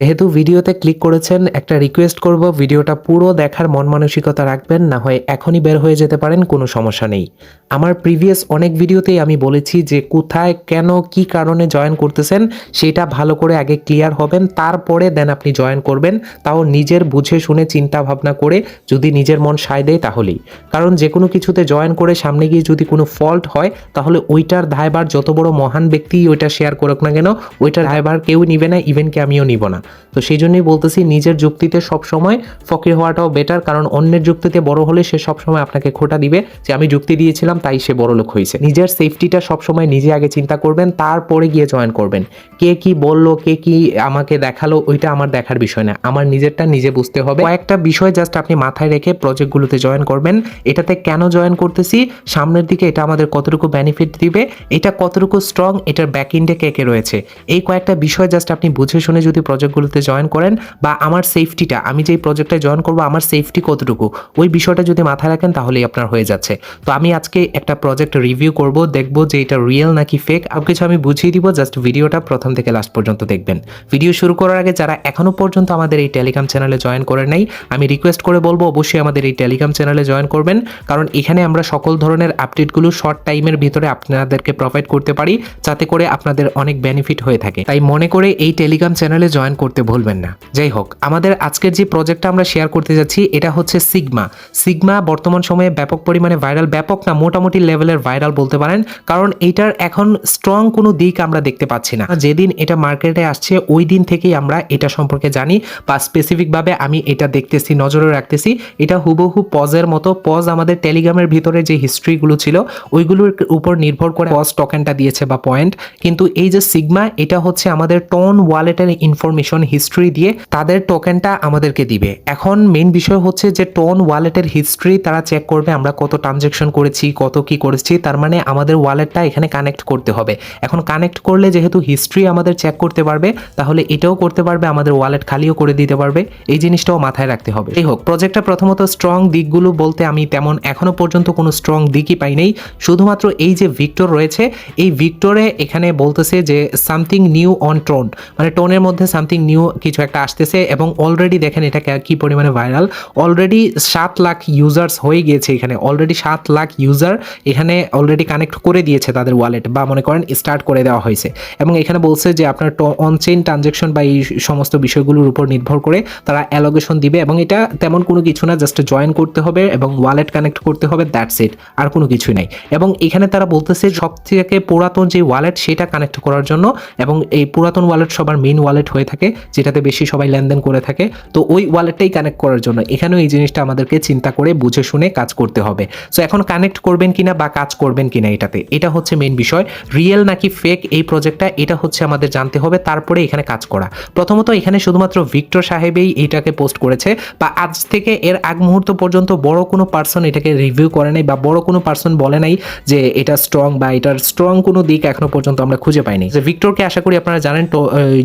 যেহেতু ভিডিওতে ক্লিক করেছেন, একটা রিকোয়েস্ট করব, ভিডিওটা পুরো দেখার মন মানসিকতা রাখবেন, না হয় এখনই বের হয়ে যেতে পারেন, কোনো সমস্যা নেই। আমার প্রিভিয়াস অনেক ভিডিওতেই আমি বলেছি যে, কোথায়, কেন, কি কারণে জয়েন করতেছেন, সেটা ভালো করে আগে ক্লিয়ার হবেন, তারপরে দেন আপনি জয়েন করবেন, তাও নিজের বুঝে শুনে চিন্তা ভাবনা করে যদি নিজের মন সায় দেয় তাহলেই। কারণ যে কোনো কিছুতে জয়েন করে সামনে গিয়ে যদি কোনো ফল্ট হয়, তাহলে ওইটার দায়ভার যত বড় মহান ব্যক্তি ওইটা শেয়ার করুক না কেন, ওইটার দায়ভার কেউ নিবে না ইভেন কি আমিও নিব না। তো সেই জন্যই বলতেছি নিজের যুক্তিতে সবসময় ফকির হওয়াটাও বেটার কারণ অন্যের যুক্তিতে বড় হলে সে সবসময় আপনাকে খোটা দিবে, যে আমি যুক্তি দিয়েছিলাম, তাই সে বড় লোক হয়েছে। নিজের সেফটিটা সবসময় নিজে আগে চিন্তা করবেন, তারপরে গিয়ে জয়েন করবেন। কে কি বলল, কে কি আমাকে দেখাল, ওইটা আমার দেখার বিষয় না। আমার নিজেরটা নিজে বুঝতে হবে। কয়েকটা বিষয় জাস্ট আপনি মাথায় রেখে প্রজেক্টগুলোতে জয়েন করবেন। এটাতে কেন জয়েন করতেছি? সামনের দিকে এটা আমাদের কতটুকু বেনিফিট দিবে? এটা কতটুকু স্ট্রং এটার ব্যাক ইন্ডে কে কে রয়েছে? এই কয়েকটা বিষয় জাস্ট আপনি বুঝে শুনে যদি প্রজেক্টগুলোতে জয়েন করেন বা আমার সেফটিটা আমি যেই প্রজেক্টে জয়েন করব আমার সেফটি কতটুকু? ওই বিষয়টা যদি মাথায় রাখেন তাহলেই আপনার হয়ে যাচ্ছে। তো আমি আজকে একটা প্রজেক্ট রিভিউ করব, দেখব যে এটা রিয়েল নাকি ফেক আর কিছু আমি বুঝিয়ে দিব জাস্ট ভিডিওটা প্রথম থেকে লাস্ট পর্যন্ত দেখবেন। ভিডিও শুরু করার আগে যারা এখনও পর্যন্ত আমাদের এই টেলিগ্রাম চ্যানেলে জয়েন করে নাই, আমি রিকোয়েস্ট করে বলব অবশ্যই আমাদের এই টেলিগ্রাম চ্যানেলে জয়েন করবেন, কারণ এখানে আমরা সকল ধরনের আপডেটগুলো শর্ট টাইমের ভিতরে আপনাদেরকে প্রোভাইড করতে পারি, যাতে করে আপনাদের অনেক বেনিফিট হয়ে থাকে। তাই মনে করে এই টেলিগ্রাম চ্যানেলে জয়েন করতে ভুলবেন না। যাই হোক, আমাদের আজকের যে প্রজেক্টটা আমরা শেয়ার করতে যাচ্ছি, এটা হচ্ছে সিগমা সিগমা বর্তমান সময়ে ব্যাপক পরিমাণে ভাইরাল ব্যাপক না, মোটামুটি লেভেলের ভাইরাল বলতে পারেন, কারণ এটার এখন স্ট্রং কোনো দিক আমরা দেখতে পাচ্ছি না। যেদিন এটা মার্কেটে আসছে, ওই দিন থেকেই আমরা এটা সম্পর্কে জানি, বা স্পেসিফিকভাবে আমি এটা দেখতেছি, নজরে রাখতেছি। এটা হুবহু পজের মতো। পজ আমাদের টেলিগ্রামের ভিতরে যে হিস্ট্রিগুলো ছিল, ওইগুলোর উপর নির্ভর করে পজ টোকেনটা দিয়েছে বা পয়েন্ট কিন্তু এই যে সিগমা এটা হচ্ছে আমাদের টোন ওয়ালেটের ইনফরমেশন হিস্ট্রি দিয়ে তাদের টোকেনটা আমাদেরকে দিবে। এখন মেইন বিষয় হচ্ছে যে টোন ওয়ালেটের হিস্ট্রি তারা চেক করবে আমরা কত ট্রানজেকশন করেছি, কত কি করেছি, তার মানে আমাদের ওয়ালেটটা এখানে কানেক্ট করতে হবে। এখন কানেক্ট করলে যেহেতু হিস্ট্রি আমাদের চেক করতে পারবে, তাহলে এটাও করতে পারবে, আমাদের ওয়ালেট খালিও করে দিতে পারবে। এই জিনিসটাও মাথায় রাখতে হবে। এই হোক প্রজেক্টটা প্রথমত স্ট্রং দিকগুলো বলতে আমি তেমন এখনও পর্যন্ত কোনো স্ট্রং দিকই পাই নাই। শুধুমাত্র এই যে ভিক্টর রয়েছে, এই ভিক্টরে এখানে বলতেছে যে সামথিং নিউ অন টোন মানে টোনের মধ্যে সামথিং নিউ কিছু একটা আসতেছে এবং অলরেডি দেখেন এটা কে- পরিমাণে ভাইরাল অলরেডি সাত লাখ ইউজার্স হয়ে গিয়েছে এখানে। অলরেডি সাত লাখ ইউজার এখানে অলরেডি কানেক্ট করে দিয়েছে তাদের ওয়ালেট বা মনে করেন স্টার্ট করে দেওয়া হয়েছে। এবং এখানে বলছে যে আপনার অনচেইন ট্রানজেকশন বা এই সমস্ত বিষয়গুলোর উপর নির্ভর করে তারা অ্যালোগেশন দিবে এবং এটা তেমন কোনো কিছু না জাস্ট জয়েন করতে হবে এবং ওয়ালেট কানেক্ট করতে হবে দ্যাটস ইট আর কোনো কিছুই নাই। এবং এখানে তারা বলতেছে সব থেকে পুরাতন যে ওয়ালেট সেটা কানেক্ট করার জন্য এবং এই পুরাতন ওয়ালেট সবার মেন ওয়ালেট হয়ে থাকে। যেটাতে বেশি সবাই লেনদেন করে থাকে, তো ওই ওয়ালেটটাই কানেক্ট করার জন্য। এখানেও এই জিনিসটা আমাদেরকে চিন্তা করে, বুঝে শুনে কাজ করতে হবে। সো এখন কানেক্ট করবেন কিনা বা কাজ করবেন কিনা এটাতে, এটা হচ্ছে মেন বিষয়। রিয়েল নাকি ফেক এই প্রজেক্টটা এটা হচ্ছে আমাদের জানতে হবে, তারপরে এখানে কাজ করা। প্রথমত এখানে শুধুমাত্র ভিক্টর সাহেবেই এটাকে পোস্ট করেছে, বা আজ থেকে এর আগ মুহূর্ত পর্যন্ত বড় কোনো পার্সন এটাকে রিভিউ করে নাই, বা বড় কোনো পার্সন বলে নাই যে এটা স্ট্রং বা এটার স্ট্রং কোনো দিক এখনও পর্যন্ত আমরা খুঁজে পাইনি। যে ভিক্টরকে আশা করি আপনারা জানেন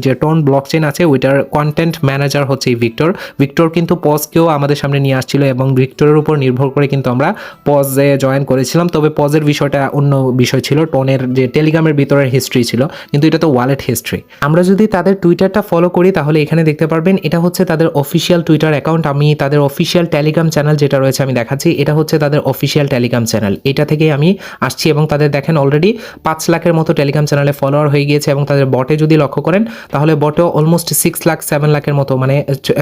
যে টোন ব্লক চেন আছে ওইটার কন্টেন্ট ম্যানেজার হচ্ছে এই ভিক্টর। ভিক্টর কিন্তু পজকেও আমাদের সামনে নিয়ে আসছিল এবং ভিক্টরের উপর নির্ভর করে কিন্তু আমরা পজে জয়েন করেছিলাম। তবে পজের বিষয়টা অন্য বিষয় ছিল, টোনের যে টেলিগ্রামের ভিতরের হিস্ট্রি ছিল, কিন্তু এটা তো ওয়ালেট হিস্ট্রি আমরা যদি তাদের টুইটারটা ফলো করি, তাহলে এখানে দেখতে পারবেন এটা হচ্ছে তাদের অফিসিয়াল টুইটার অ্যাকাউন্ট আমি তাদের অফিসিয়াল টেলিগ্রাম চ্যানেল যেটা রয়েছে আমি দেখাচ্ছি, এটা হচ্ছে তাদের অফিসিয়াল টেলিগ্রাম চ্যানেল এটা থেকে আমি আসছি এবং তাদের দেখেন অলরেডি পাঁচ লাখের মতো টেলিগ্রাম চ্যানেলে ফলোয়ার হয়ে গিয়েছে এবং তাদের বটে যদি লক্ষ্য করেন, তাহলে বটেও অলমোস্ট সিক্স লাখ সেভেন লাখের মতো মানে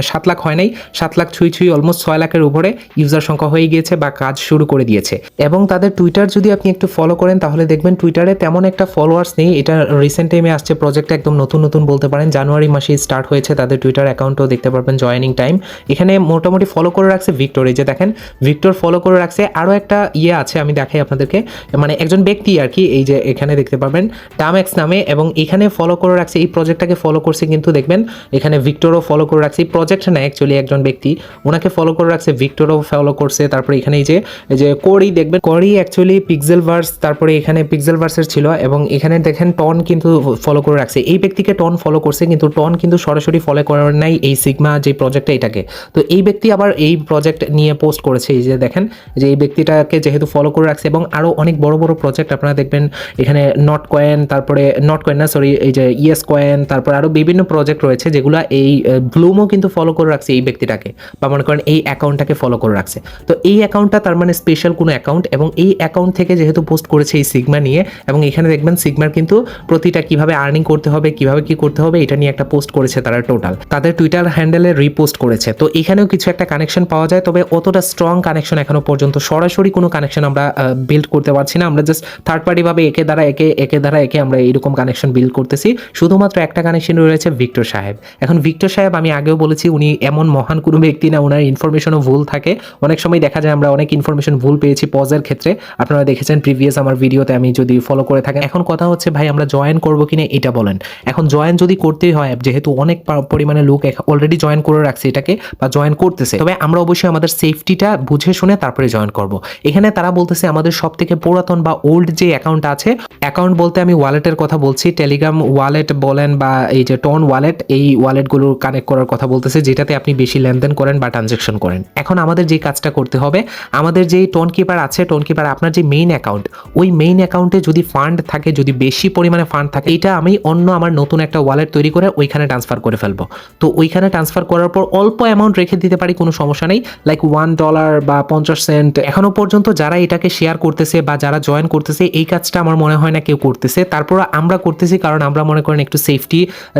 সাত লাখ হয় নাই, সাত লাখ ছুঁই ছুঁই অলমোস্ট ছয় লাখের উপরে ইউজার সংখ্যা হয়ে গিয়েছে বা কাজ শুরু করে দিয়েছে। এবং তাদের টুইটার যদি আপনি একটু ফলো করেন, তাহলে দেখবেন টুইটারে তেমন একটা ফলোয়ার্স নেই। এটা রিসেন্ট টাইমে আসছে প্রজেক্ট একদম নতুন নতুন বলতে পারেন। জানুয়ারি মাসে স্টার্ট হয়েছে তাদের টুইটার অ্যাকাউন্টও দেখতে পারবেন জয়েনিং টাইম এখানে মোটামুটি ফলো করে রাখছে ভিক্টর এই যে দেখেন ভিক্টর ফলো করে রাখছে। আরও একটা ইয়ে আছে, আমি দেখাই আপনাদেরকে। মানে একজন ব্যক্তি আর কি, এই যে এখানে দেখতে পারবেন টামেক্স নামে। এবং এখানে ফলো করে রাখছে, এই প্রজেক্টটাকে ফলো করছে কিন্তু দেখবেন এখানে ভিক্টরও ফলো করে রাখছে। প্রজেক্ট না অ্যাকচুয়ালি একজন ব্যক্তি, ওনাকে ফলো করে রাখছে ভিক্টরও ফলো করছে। তারপরে এখানে এই যে এই যে কোরি দেখবেন কোরি অ্যাকচুয়ালি পিক্সেল ভার্স তারপরে এখানে পিক্সেল ভার্সের ছিল এবং এখানে দেখেন টন কিন্তু ফলো করে রাখছে। এই ব্যক্তিকে টন ফলো করছে, কিন্তু টন কিন্তু সরাসরি ফলো করার নাই এই সিগমা যে প্রজেক্টটা এটাকে। তো এই ব্যক্তি আবার এই প্রজেক্ট নিয়ে পোস্ট করেছে, এই যে দেখেন, যে এই ব্যক্তিটাকে যেহেতু ফলো করে রাখছে এবং আরও অনেক বড় বড় প্রজেক্ট আপনারা দেখবেন, এখানে নট কয়েন তারপরে নট কয়েন না সরি এই যে ইয়েস কয়েন তারপরে আরও বিভিন্ন প্রজেক্ট প্রজেক্ট রয়েছে যেগুলো এই ব্লুমও কিন্তু ফলো করে রাখছে এই ব্যক্তিটাকে বা মনে করেন এই অ্যাকাউন্টটাকে ফলো করে রাখছে। তো এই অ্যাকাউন্টটা তার মানে স্পেশাল কোনো অ্যাকাউন্ট এবং এই অ্যাকাউন্ট থেকে যেহেতু পোস্ট করেছে এই সিগমা নিয়ে এবং এখানে দেখবেন সিগমার কিন্তু প্রতিটা কীভাবে আর্নিং করতে হবে, কীভাবে কি করতে হবে এটা নিয়ে একটা পোস্ট করেছে তারা টোটাল তাদের টুইটার হ্যান্ডেলে রিপোস্ট করেছে। তো এখানেও কিছু একটা কানেকশন পাওয়া যায়, তবে অতটা স্ট্রং কানেকশন এখনও পর্যন্ত, সরাসরি কোনো কানেকশন আমরা বিল্ড করতে পারছি না। আমরা জাস্ট থার্ড পার্টি ভাবে একে দ্বারা, একে একে দ্বারা একে আমরা এরকম কানেকশন বিল্ড করতেছি। শুধুমাত্র একটা কানেকশন রয়েছে ভিক্টর সাহেব। এখন ভিক্টর সাহেব, আমি আগেও বলেছি, উনি এমন মহান কোনো ব্যক্তি না ওনার ইনফরমেশনও ভুল থাকে। অনেক সময় দেখা যায়, আমরা অনেক ইনফরমেশন ভুল পেয়েছি পজের ক্ষেত্রে। আপনারা দেখেছেন প্রিভিয়াস আমার ভিডিওতে আমি যদি ফলো করে থাকেন। এখন কথা হচ্ছে, ভাই, আমরা জয়েন করব কিনা এটা বলেন। এখন জয়েন যদি করতেই হয়, যেহেতু অনেক পরিমাণে লোক অলরেডি জয়েন করে রাখছে এটাকে বা জয়েন করতেছে। তবে আমরা অবশ্যই আমাদের সেফটিটা বুঝে শুনে তারপরে জয়েন করব। এখানে তারা বলতেছে, আমাদের সব থেকে পুরাতন বা ওল্ড যে অ্যাকাউন্ট আছে অ্যাকাউন্ট বলতে আমি ওয়ালেটের কথা বলছি। টেলিগ্রাম ওয়ালেট বলেন বা এই যে টোন ওয়ালেট এই ওয়ালেটগুলো কানেক্ট করার কথা বলতেছে, যেটাতে আপনি বেশি লেনদেন করেন বা ট্রানজেকশন করেন। এখন আমাদের যে কাজটা করতে হবে, আমাদের যেই টোন কিপার আছে টোন কিপার আপনার যে মেইন অ্যাকাউন্ট ওই মেইন অ্যাকাউন্টে যদি ফান্ড থাকে, যদি বেশি পরিমাণে ফান্ড থাকে, এটা আমি অন্য আমার নতুন একটা ওয়ালেট তৈরি করে ওইখানে ট্রান্সফার করে ফেলব। তো ওইখানে ট্রান্সফার করার পর অল্প অ্যামাউন্ট রেখে দিতে পারি, কোনো সমস্যা নেই। লাইক ওয়ান ডলার বা পঞ্চাশ সেন্ট এখনও পর্যন্ত যারা এটাকে শেয়ার করতেছে বা যারা জয়েন করতেছে, এই কাজটা আমার মনে হয় না কেউ করতেছে। তারপর আমরা করতেছি, কারণ আমরা মনে করেন একটু সেফটি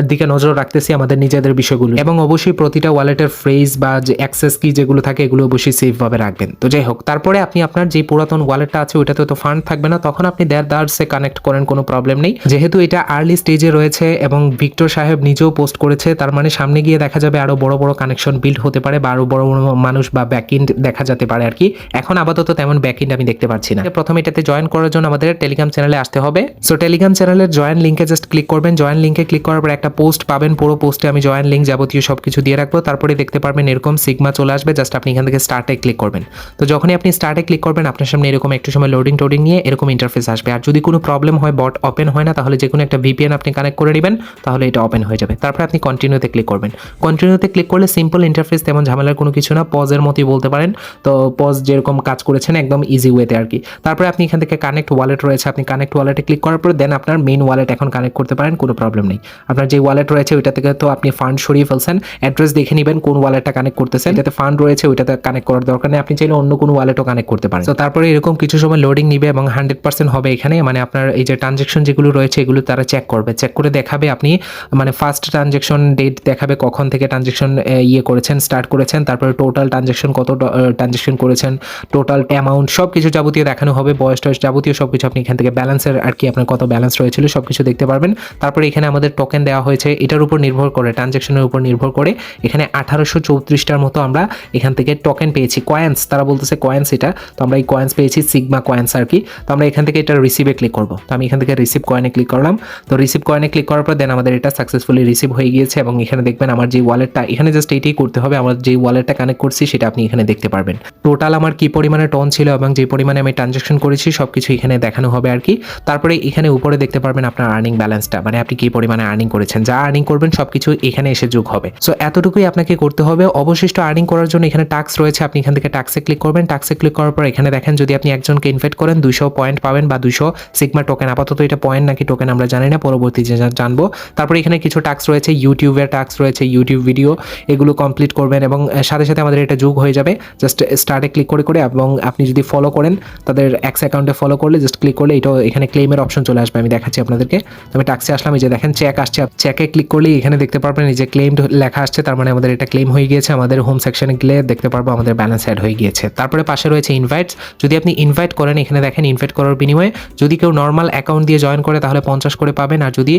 দিকে নজর রাখতেছি আমাদের নিজেদের বিষয়গুলো। এবং অবশ্যই প্রতিটা ওয়ালেটের ফ্রেজ বা যে অ্যাক্সেস কি যেগুলো থাকে, এগুলো অবশ্যই সেফভাবে রাখবেন। তো যাই হোক, তারপরে আপনি আপনার যে পুরাতন ওয়ালেটটা আছে, ওইটাতে তো ফান্ড থাকবে না, তখন আপনি দেড় দার্সে কানেক্ট করেন, কোনো প্রবলেম নেই। যেহেতু এটা আর্লি স্টেজে রয়েছে এবং ভিক্টর সাহেব নিজেও পোস্ট করেছে, তার মানে সামনে গিয়ে দেখা যাবে আরও বড় বড় কানেকশন বিল্ড হতে পারে বা আরও বড় বড় মানুষ বা ব্যাকইন্ড দেখা যেতে পারে আর কি। এখন আপাতত তেমন ব্যাকইন্ড আমি দেখতে পাচ্ছি না। প্রথমে এটাতে জয়েন করার জন্য আমাদের টেলিগ্রাম চ্যানেলে আসতে হবে। সো টেলিগ্রাম চ্যানেলের জয়েন লিঙ্কে জাস্ট ক্লিক করবেন। জয়েন লিঙ্কে ক্লিক করার পর একটা পোস্ট পাবেন পুরো পোস্টে আমি জয়েন লিঙ্ক যাবতীয় সব কিছু দিয়ে রাখব। তারপরে দেখতে পারবেন এরকম সিগমা চলে আসবে। জাস্ট আপনি এখান থেকে স্টার্টে ক্লিক করবেন। তো যখনই আপনি স্টার্টে ক্লিক করবেন, আপনার সামনে এরকম একটু সময় লোডিং টোডিং নিয়ে এরকম ইন্টারফেস আসবে। আর যদি কোনো প্রবলেম হয় বট ওপেন হয় না, তাহলে যে কোনো একটা ভিপিএন আপনি কানেক্ট করে নেবেন, তাহলে এটা ওপেন হয়ে যাবে। তারপর আপনি কন্টিনিউতে ক্লিক করবেন। কন্টিনিউতে ক্লিক করলে সিম্পল ইন্টারফেস তেমন ঝামেলার কোনো কিছু না পজের মতোই বলতে পারেন। তো পজ যেরকম কাজ করেছেন, একদম ইজি ওয়েতে আর কি। তারপরে আপনি এখান থেকে কানেক্ট ওয়ালেট রয়েছে, আপনি কানেক্ট ওয়ালেটে ক্লিক করার পর দেন আপনার মেইন ওয়ালেট এখন কানেক্ট করতে পারেন, কোনো প্রবলেম নেই। আপনার যে ওয়ালেট রয়েছে, ওইটা থেকে তো আপনি ফান্ড সরিয়ে ফেলছেন অ্যাড্রেস দেখে নেবেন কোন ওয়ালেটটা কানেক্ট করতেছেন। যাতে ফান্ড রয়েছে ওইটাতে কানেক্ট করার দরকার নেই। আপনি চাইলে অন্য কোনো ওয়ালেটও কানেক্ট করতে পারেন। তো তারপরে এরকম কিছু সময় লোডিং নিবে এবং হান্ড্রেড পার্সেন্ট হবে এখানে। মানে আপনার এই যে ট্রানজেকশন যেগুলো রয়েছে এগুলো তারা চেক করবে। চেক করে দেখাবে আপনি মানে ফার্স্ট ট্রানজেকশন ডেট দেখাবে কখন থেকে ট্রানজেকশন ইয়ে করেছেন স্টার্ট করেছেন। তারপরে টোটাল ট্রানজেকশন কত ট্রানজেকশন করেছেন টোটাল অ্যামাউন্ট সব কিছু যাবতীয় দেখানো হবে। বয়স টয়স যাবতীয় সব কিছু আপনি এখান থেকে ব্যালেন্সের আর কি আপনার কত ব্যালেন্স রয়েছিল সব কিছু দেখতে পারবেন। তারপরে এখানে আমাদের টোকেন দেওয়া হয়েছে। এটার উপর নির্ভর করে ট্রানজেকশনের উপর নির্ভর করে। এখানে আঠারোশো চৌত্রিশটার মতো আমরা এখান থেকে টোকেন পেয়েছি। কয়েন্স তারা বলতেছে কয়েন্স এটা। তো আমরা এই কয়েন্স পেয়েছি সিগমা কয়েন্স আর কি। তো আমরা এখান থেকে এটা রিসিভে ক্লিক করব। তো আমি এখান থেকে রিসিভ কয়েনে ক্লিক করলাম। তো রিসিভ কয়েনে ক্লিক করার পর দেন আমাদের এটা সাকসেসফুলি রিসিভ হয়ে গিয়েছে এবং এখানে দেখবেন আমার যে ওয়ালেটটা এখানে জাস্ট এইটাই করতে হবে। আমার যে ওয়ালেটটা কানেক্ট করছি সেটা আপনি এখানে দেখতে পারবেন। টোটাল আমার কি পরিমাণে টন ছিল এবং যে পরিমাণে আমি ট্রানজাকশন করেছি সব কিছু এখানে দেখানো হবে আর কি। তারপরে এখানে উপরে দেখতে পারবেন আপনার আর্নিং ব্যালেন্সটা মানে আপনি কি পরিমাণে আর্নিং করেছেন। যা আর্নিং করবেন সব কিছু এখানে এসে যোগ হবে। সো এতটুকুই আপনাকে করতে হবে। অবশিষ্ট আর্নিং করার জন্য এখানে টাক্স রয়েছে। আপনি এখান থেকে টাক্সে ক্লিক করবেন। টাক্সে ক্লিক করার পর এখানে দেখেন, যদি আপনি একজনকে ইনভাইট করেন, দুইশো পয়েন্ট পাবেন বা দুইশো সিগমা টোকেন আপাতত এটা পয়েন্ট নাকি টোকেন আমরা জানি না, পরবর্তী জানব। তারপরে এখানে কিছু টাক্স রয়েছে ইউটিউবের টাক্স রয়েছে ইউটিউব ভিডিও এগুলো কমপ্লিট করবেন এবং সাথে সাথে আমাদের এটা যোগ হয়ে যাবে। জাস্ট স্টার্টে ক্লিক করে করে এবং আপনি যদি ফলো করেন, তাদের এক্স অ্যাকাউন্টে ফলো করলে জাস্ট ক্লিক করলে এটা এখানে ক্লেমের অপশন চলে আসবে। আমি দেখাচ্ছি আপনাদেরকে। তো আমি টাক্সে আসলাম, এই যে দেখেন চেক আসছে। চেকে ক্লিক করলে এখানে দেখতে পারবেন, এই যে ক্লেম লেখা আসছে, তার মানে আমাদের এটা ক্লেম হয়ে গিয়েছে, আমাদের হোম সেকশনে গেলে দেখতে পারব আমাদের ব্যালেন্স অ্যাড হয়ে গিয়েছে। তারপরে পাশে রয়েছে ইনভাইটস যদি আপনি ইনভাইট করেন, এখানে দেখেন ইনভাইট করার বিনিময়ে যদি কেউ নর্মাল অ্যাকাউন্ট দিয়ে জয়েন করে, তাহলে পঞ্চাশ করে পাবেন, আর যদি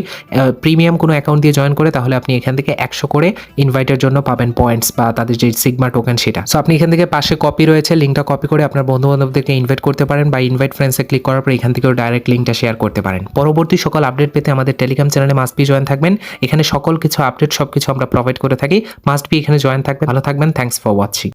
প্রিমিয়াম কোনো অ্যাকাউন্ট দিয়ে জয়েন করে, তাহলে আপনি এখান থেকে একশো করে ইনভাইটের জন্য পাবেন পয়েন্টস বা তাদের যে সিগমা টোকেন সেটা। সো আপনি এখান থেকে পাশে কপি রয়েছে লিঙ্কটা কপি করে আপনার বন্ধু বান্ধবদেরকে ইনভাইট করতে পারেন বা ইনভাইট ফ্রেন্ডসে ক্লিক করার পর এখান থেকেও ডাইরেক্ট লিঙ্কটা শেয়ার করতে পারেন। পরবর্তী সকল আপডেট পেতে আমাদের টেলিগ্রাম চ্যানেলে মাস্ট বি জয়েন থাকবেন। এখানে সকল কিছু আপডেট সব কিছু আমরা প্রোভাইড করে থাকি। মাস্ট বি এখানে জয়েন থাকবেন। ভালো থাকবেন। Thanks for watching